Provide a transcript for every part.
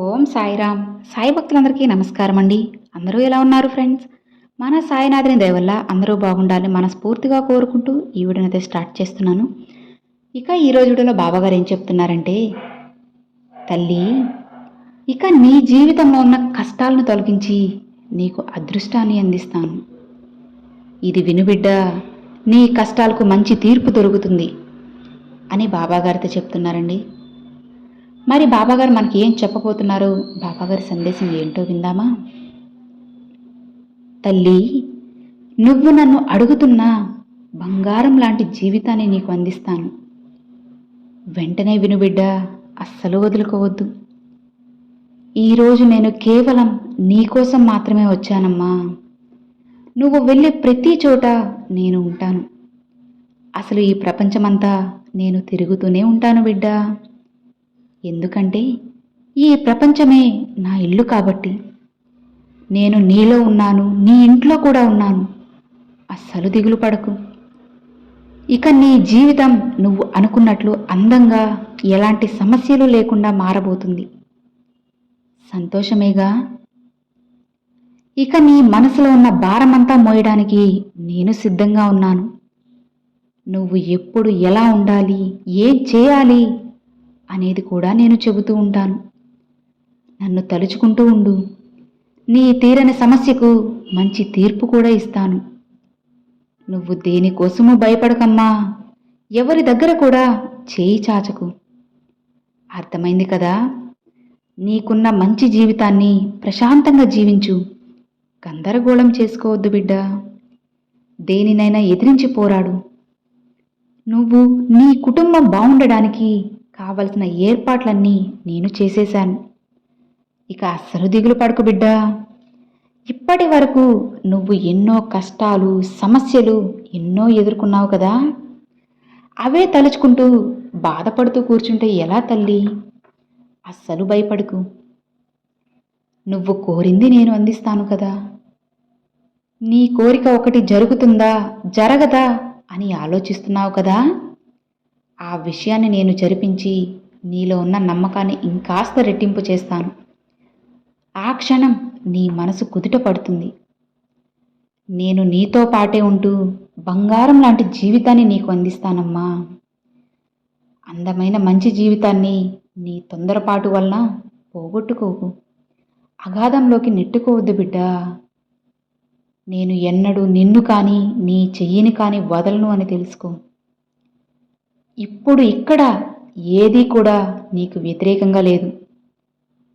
ఓం సాయిరామ్. సాయి భక్తులందరికీ నమస్కారం అండి. అందరూ ఎలా ఉన్నారు ఫ్రెండ్స్? మన సాయినాథుని దయవల్ల అందరూ బాగుండాలని మనస్ఫూర్తిగా కోరుకుంటూ ఈ వీడియోని అయితే స్టార్ట్ చేస్తున్నాను. ఇక ఈ రోజు వీడియోలో బాబాగారు ఏం చెప్తున్నారంటే తల్లి ఇక నీ జీవితంలో ఉన్న కష్టాలను తొలగించి నీకు అదృష్టాన్ని అందిస్తాను. ఇది వినుబిడ్డ నీ కష్టాలకు మంచి తీర్పు దొరుకుతుంది అని బాబాగారితో చెప్తున్నారండి. మరి బాబాగారు మనకి ఏం చెప్పబోతున్నారు? బాబాగారి సందేశం ఏంటో విందామా? తల్లి నువ్వు నన్ను అడుగుతున్నా బంగారం లాంటి జీవితాన్ని నీకు అందిస్తాను. వెంటనే వినుబిడ్డ అస్సలు వదులుకోవద్దు. ఈరోజు నేను కేవలం నీకోసం మాత్రమే వచ్చానమ్మా. నువ్వు వెళ్ళే ప్రతి చోట నేను ఉంటాను. అసలు ఈ ప్రపంచమంతా నేను తిరుగుతూనే ఉంటాను బిడ్డా. ఎందుకంటే ఈ ప్రపంచమే నా ఇల్లు కాబట్టి. నేను నీలో ఉన్నాను నీ ఇంట్లో కూడా ఉన్నాను. అస్సలు దిగులు పడకు. ఇక నీ జీవితం నువ్వు అనుకున్నట్లు అందంగా ఎలాంటి సమస్యలు లేకుండా మారబోతుంది. సంతోషమేగా? ఇక నీ మనసులో ఉన్న భారమంతా మోయడానికి నేను సిద్ధంగా ఉన్నాను. నువ్వు ఎప్పుడు ఎలా ఉండాలి ఏం చేయాలి అనేది కూడా నేను చెబుతూ ఉంటాను. నన్ను తలుచుకుంటూ ఉండు. నీ తీరని సమస్యకు మంచి తీర్పు కూడా ఇస్తాను. నువ్వు దేనికోసము భయపడకమ్మా. ఎవరి దగ్గర కూడా చేయి చాచకు. అర్థమైంది కదా? నీకున్న మంచి జీవితాన్ని ప్రశాంతంగా జీవించు. గందరగోళం చేసుకోవద్దు బిడ్డ. దేనినైనా ఎదిరించి పోరాడు. నువ్వు నీ కుటుంబం బాగుండడానికి కావలసిన ఏర్పాట్లన్నీ నేను చేసేశాను. ఇక అస్సలు దిగులు పడకు బిడ్డా. ఇప్పటి వరకు నువ్వు ఎన్నో కష్టాలు సమస్యలు ఎన్నో ఎదుర్కొన్నావు కదా. అవే తలుచుకుంటూ బాధపడుతూ కూర్చుంటే ఎలా తల్లి? అస్సలు భయపడకు. నువ్వు కోరింది నేను అందిస్తాను కదా. నీ కోరిక ఒకటి జరుగుతుందా జరగదా అని ఆలోచిస్తున్నావు కదా. ఆ విషయాన్ని నేను జరిపించి నీలో ఉన్న నమ్మకాన్ని ఇంకాస్త రెట్టింపు చేస్తాను. ఆ క్షణం నీ మనసు కుదుట పడుతుంది. నేను నీతో పాటే ఉంటూ బంగారం లాంటి జీవితాన్ని నీకు అందిస్తానమ్మా. అందమైన మంచి జీవితాన్ని నీ తొందరపాటు వలన పోగొట్టుకోకు. అగాధంలోకి నెట్టుకోవద్దు బిడ్డా. నేను ఎన్నడూ నిన్ను కానీ నీ చెయ్యిని కానీ వదలను అని తెలుసుకో. ఇప్పుడు ఇక్కడ ఏదీ కూడా నీకు వ్యతిరేకంగా లేదు.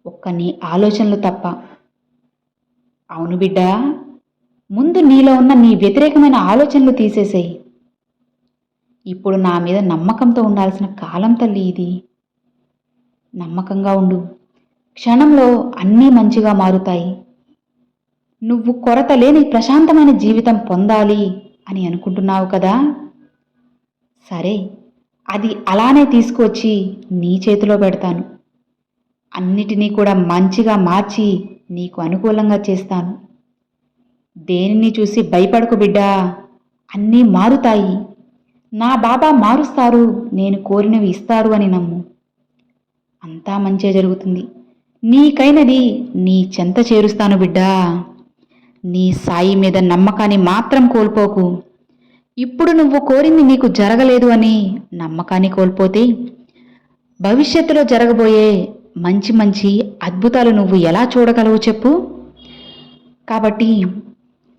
ఒక్క నీ ఆలోచనలు తప్ప. అవును బిడ్డ ముందు నీలో ఉన్న నీ వ్యతిరేకమైన ఆలోచనలు తీసేసేయి. ఇప్పుడు నా మీద నమ్మకంతో ఉండాల్సిన కాలం తల్లి ఇది. నమ్మకంగా ఉండు. క్షణంలో అన్నీ మంచిగా మారుతాయి. నువ్వు కొరత లేని ప్రశాంతమైన జీవితం పొందాలి అని అనుకుంటున్నావు కదా? సరే అది అలానే తీసుకొచ్చి నీ చేతిలో పెడతాను. అన్నిటినీ కూడా మంచిగా మార్చి నీకు అనుకూలంగా చేస్తాను. దేనిని చూసి భయపడకు బిడ్డా అన్నీ మారుతాయి. నా బాబా మారుస్తారు నేను కోరినవి ఇస్తారు అని నమ్ము. అంతా మంచే జరుగుతుంది. నీకైనది నీ చెంత చేరుస్తాను బిడ్డా. నీ సాయి మీద నమ్మకాన్ని మాత్రం కోల్పోకు. ఇప్పుడు నువ్వు కోరింది నీకు జరగలేదు అని నమ్మకాన్ని కోల్పోతే భవిష్యత్తులో జరగబోయే మంచి మంచి అద్భుతాలు నువ్వు ఎలా చూడగలవు చెప్పు? కాబట్టి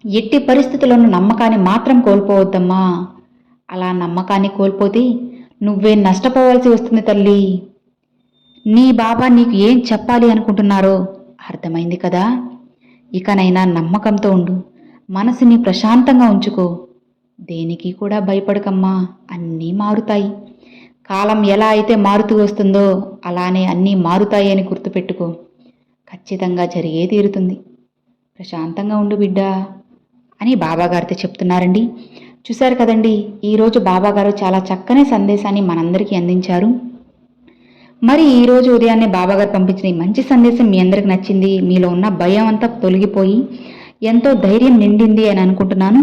ఎట్టి పరిస్థితులను నమ్మకాన్ని మాత్రం కోల్పోవద్దమ్మా. అలా నమ్మకాన్ని కోల్పోతే నువ్వే నష్టపోవాల్సి వస్తుంది తల్లి. నీ బాబా నీకు ఏం చెప్పాలి అనుకుంటున్నారో అర్థమైంది కదా? ఇకనైనా నమ్మకంతో ఉండు మనసుని ప్రశాంతంగా ఉంచుకో. దేనికి కూడా భయపడకమ్మా అన్నీ మారుతాయి. కాలం ఎలా అయితే మారుతూ వస్తుందో అలానే అన్నీ మారుతాయి అని గుర్తుపెట్టుకో. ఖచ్చితంగా జరిగే తీరుతుంది. ప్రశాంతంగా ఉండు బిడ్డా అని బాబాగారితో చెప్తున్నారండి. చూశారు కదండి ఈరోజు బాబాగారు చాలా చక్కని సందేశాన్ని మనందరికీ అందించారు. మరి ఈరోజు ఉదయాన్నే బాబాగారు పంపించిన ఈ మంచి సందేశం మీ అందరికి నచ్చింది మీలో ఉన్న భయం అంతా తొలగిపోయి ఎంతో ధైర్యం నిండింది అని అనుకుంటున్నాను.